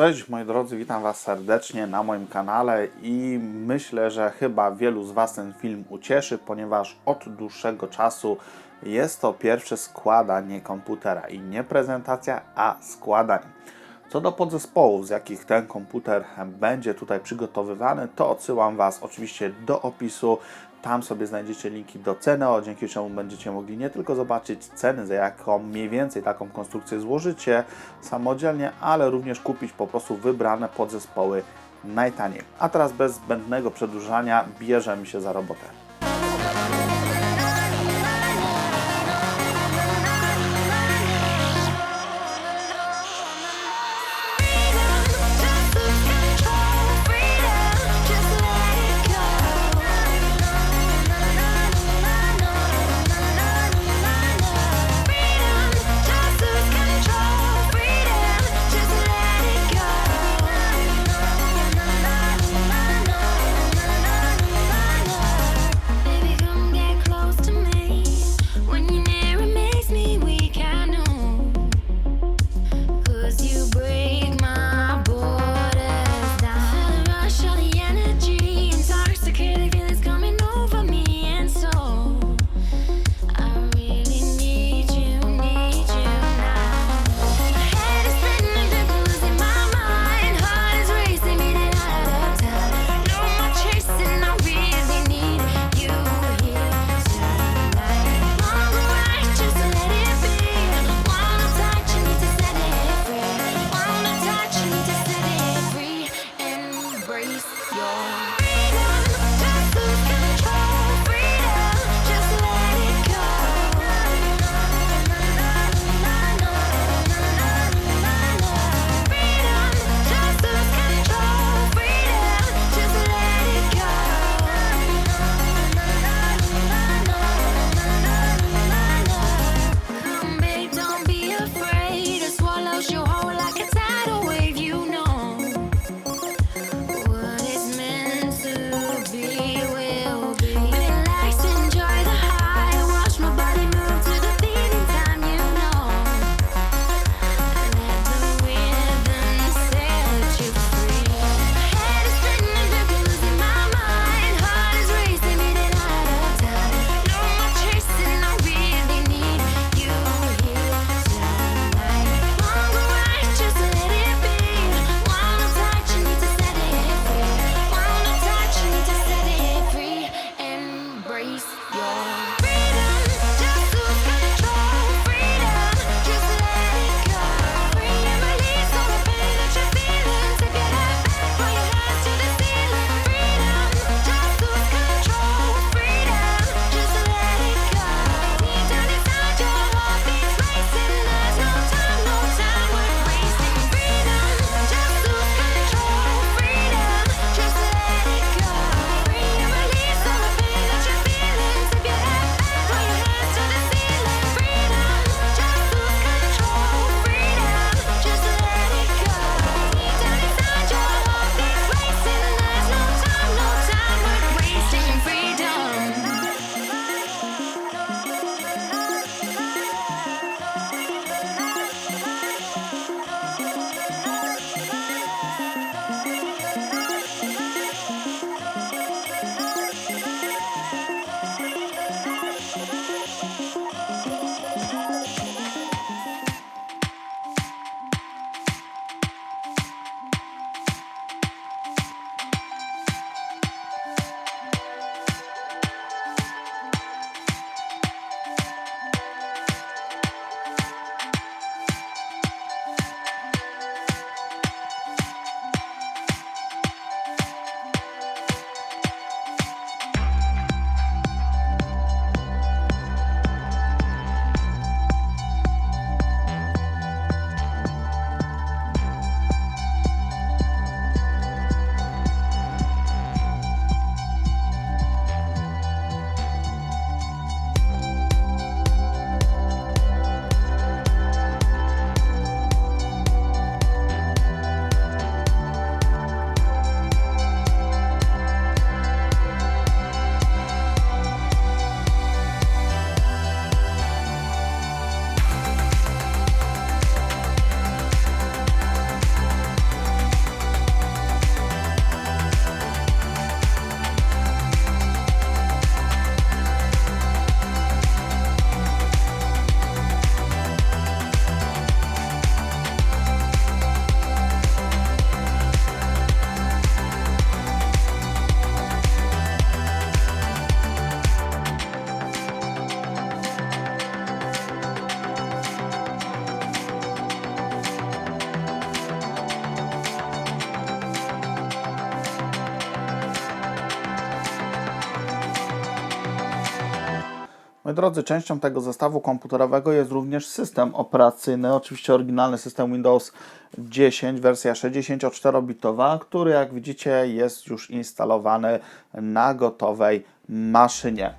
Cześć moi drodzy, witam Was serdecznie na moim kanale i myślę, że chyba wielu z Was ten film ucieszy, ponieważ od dłuższego czasu jest to pierwsze składanie komputera i nie prezentacja, a składanie. Co do podzespołów, z jakich ten komputer będzie tutaj przygotowywany, to odsyłam Was oczywiście do opisu. Tam sobie znajdziecie linki do ceny, o dzięki czemu będziecie mogli nie tylko zobaczyć ceny, za jaką mniej więcej taką konstrukcję złożycie samodzielnie, ale również kupić po prostu wybrane podzespoły najtaniej. A teraz bez zbędnego przedłużania bierzemy się za robotę. Drodzy, częścią tego zestawu komputerowego jest również system operacyjny, oczywiście oryginalny system Windows 10, wersja 64-bitowa, który jak widzicie jest już instalowany na gotowej maszynie.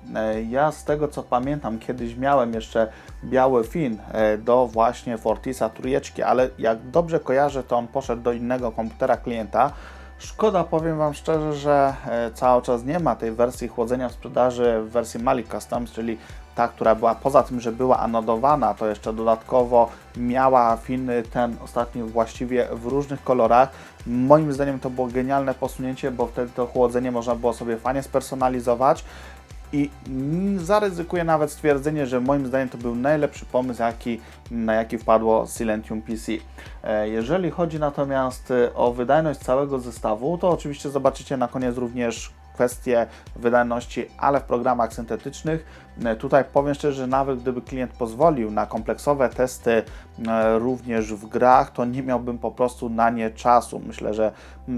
Ja z tego co pamiętam, kiedyś miałem jeszcze biały fin e, do właśnie Fortisa trójeczki, ale jak dobrze kojarzę, to on poszedł do innego komputera klienta. Szkoda, powiem Wam szczerze, że e, cały czas nie ma tej wersji chłodzenia w sprzedaży w wersji Mali Customs, czyli ta, która była poza tym, że była anodowana, to jeszcze dodatkowo miała finy ten ostatni właściwie w różnych kolorach. Moim zdaniem to było genialne posunięcie, bo wtedy to chłodzenie można było sobie fajnie spersonalizować. I zaryzykuję nawet stwierdzenie, że moim zdaniem to był najlepszy pomysł, jaki, na jaki wpadło Silentium PC. E, Jeżeli chodzi natomiast e, o wydajność całego zestawu, to oczywiście zobaczycie na koniec również kwestie wydajności, ale w programach syntetycznych. E, Tutaj powiem szczerze, że nawet gdyby klient pozwolił na kompleksowe testy e, również w grach, to nie miałbym po prostu na nie czasu. Myślę, że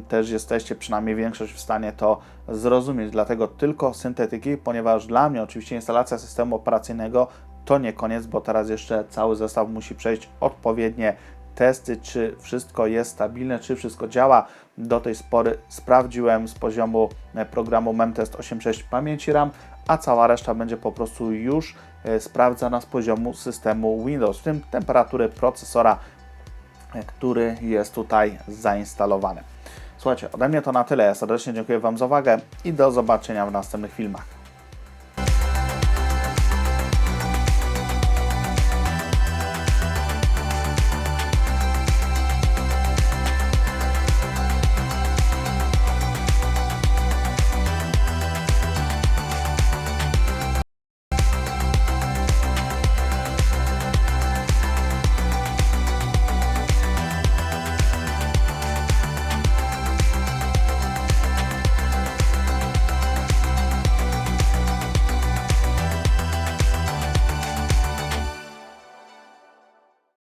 też jesteście przynajmniej większość w stanie to zrozumieć. Dlatego tylko syntetyki, ponieważ dla mnie oczywiście instalacja systemu operacyjnego to nie koniec, bo teraz jeszcze cały zestaw musi przejść odpowiednie testy, czy wszystko jest stabilne, czy wszystko działa. Do tej pory sprawdziłem z poziomu e, programu Memtest 8.6 pamięci RAM, a cała reszta będzie po prostu już e, sprawdzana z poziomu systemu Windows, w tym temperatury procesora, e, który jest tutaj zainstalowany. Słuchajcie, ode mnie to na tyle. Ja serdecznie dziękuję Wam za uwagę i do zobaczenia w następnych filmach.